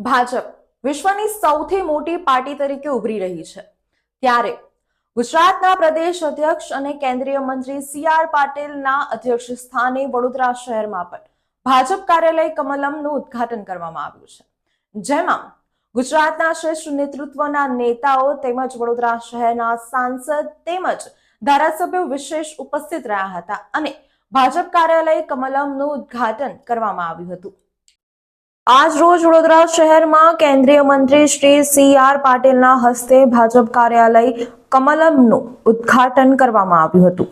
ભાજપ વિશ્વની સૌથી મોટી પાર્ટી તરીકે ઉભરી રહી છે. ત્યારે ગુજરાતના પ્રદેશ અધ્યક્ષ અને કેન્દ્રીય મંત્રી સી આર પાટીલના અધ્યક્ષ સ્થાને વડોદરા શહેરમાં પણ ભાજપ કાર્યાલય કમલમનું ઉદ્ઘાટન કરવામાં આવ્યું છે. જેમાં ગુજરાતના શ્રેષ્ઠ નેતૃત્વના નેતાઓ તેમજ વડોદરા શહેરના સાંસદ તેમજ ધારાસભ્યો વિશેષ ઉપસ્થિત રહ્યા હતા અને ભાજપ કાર્યાલય કમલમનું ઉદ્ઘાટન કરવામાં આવ્યું હતું. આજ રોજ વડોદરા શહેરમાં કેન્દ્રીય મંત્રી શ્રી સી આર પાટીલના હસ્તે ભાજપ કાર્યાલય કમલમનું ઉદ્ઘાટન કરવામાં આવ્યું હતું.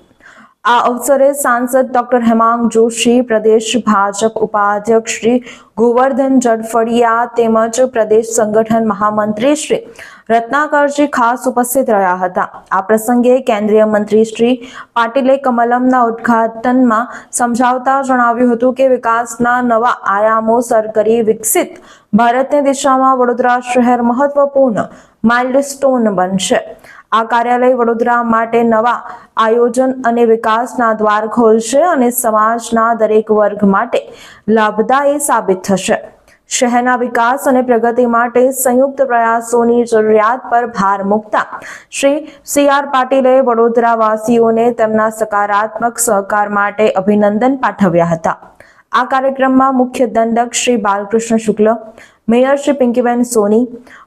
આ અવસરે સાંસદ ડોક્ટર હેમાંગ જોશી, પ્રદેશ ભાજપ ઉપાધ્યક્ષ શ્રી ગોવર્ધન જડફળિયા તેમજ પ્રદેશ સંગઠન મહામંત્રી શ્રી રત્નાકરજી ખાસ ઉપસ્થિત રહ્યા હતા. આ પ્રસંગે કેન્દ્રીય મંત્રી શ્રી પાટીલે કમલમના ઉદ્ઘાટનમાં સમજાવતા જણાવ્યું હતું કે વિકાસના નવા આયામો સર કરી વિકસિત ભારતની દિશામાં વડોદરા શહેર મહત્વપૂર્ણ માઇલસ્ટોન બનશે. આ કાર્યાલય વડોદરા માટે નવા આયોજન અને વિકાસના દ્વાર ખોલશે અને સમાજના દરેક વર્ગ માટે લાભદાયી સાબિત થશે. શહેરના વિકાસ અને પ્રગતિ માટે સંયુક્ત પ્રયાસોની જરૂરિયાત પર ભાર મૂકતા શ્રી સી આર પાટીલે વડોદરાવાસીઓને તેમના સકારાત્મક સહકાર માટે અભિનંદન પાઠવ્યા હતા. આ કાર્યક્રમમાં મુખ્ય દંડક શ્રી બાલકૃષ્ણ શુક્લ, મેયર શ્રી પિંકીબેન સોની,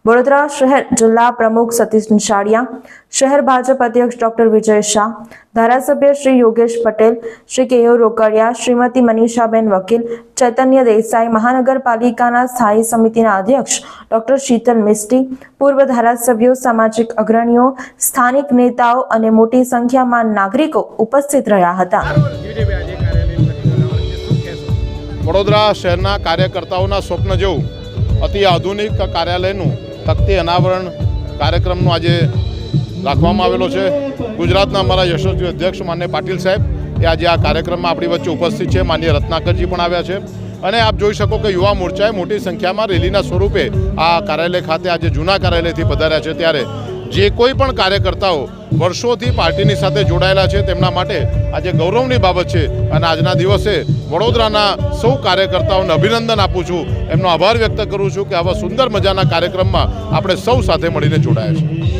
વડોદરા શહેર જિલ્લા પ્રમુખ સતીશ નિશાળિયા, શહેર ભાજપ અધ્યક્ષ ડોક્ટર વિજય શાહ, ધારાસભ્ય શ્રી યોગેશ પટેલ, શ્રી કેયુ રોકડિયા, શ્રીમતી મનીષાબેન વકીલ, ચૈતન્ય દેસાઈ, મહાનગરપાલિકાના સ્થાયી સમિતિના અધ્યક્ષ ડોક્ટર શીતલ મિસ્ટી, પૂર્વ ધારાસભ્યો, સામાજિક અગ્રણીઓ, સ્થાનિક નેતાઓ અને મોટી સંખ્યામાં નાગરિકો ઉપસ્થિત રહ્યા હતા. વડોદરા શહેરના કાર્યકર્તાઓના સ્વપ્ન જેવું અતિ આધુનિક કાર્યાલયનું તકતી અનાવરણ કાર્યક્રમનું આજે રાખવામાં આવેલો છે. ગુજરાતના અમારા યશસ્વી અધ્યક્ષ માન્ય પાટીલ સાહેબ એ આજે આ કાર્યક્રમમાં આપણી વચ્ચે ઉપસ્થિત છે. માન્ય રત્નાકરજી પણ આવ્યા છે. અને આપ જોઈ શકો કે યુવા મોરચાએ મોટી સંખ્યામાં રેલીના સ્વરૂપે આ કાર્યાલય ખાતે આજે જૂના કાર્યાલયથી પધાર્યા છે. ત્યારે જે કોઈ પણ કાર્યકર્તાઓ વર્ષોથી પાર્ટીની સાથે જોડાયેલા છે, તેમના માટે આજે ગૌરવની બાબત છે. અને આજના દિવસે વડોદરાના સૌ કાર્યકર્તાઓને અભિનંદન આપું છું. એમનો આભાર વ્યક્ત કરું છું કે આવા સુંદર મજાના કાર્યક્રમમાં આપણે સૌ સાથે મળીને જોડાયા છે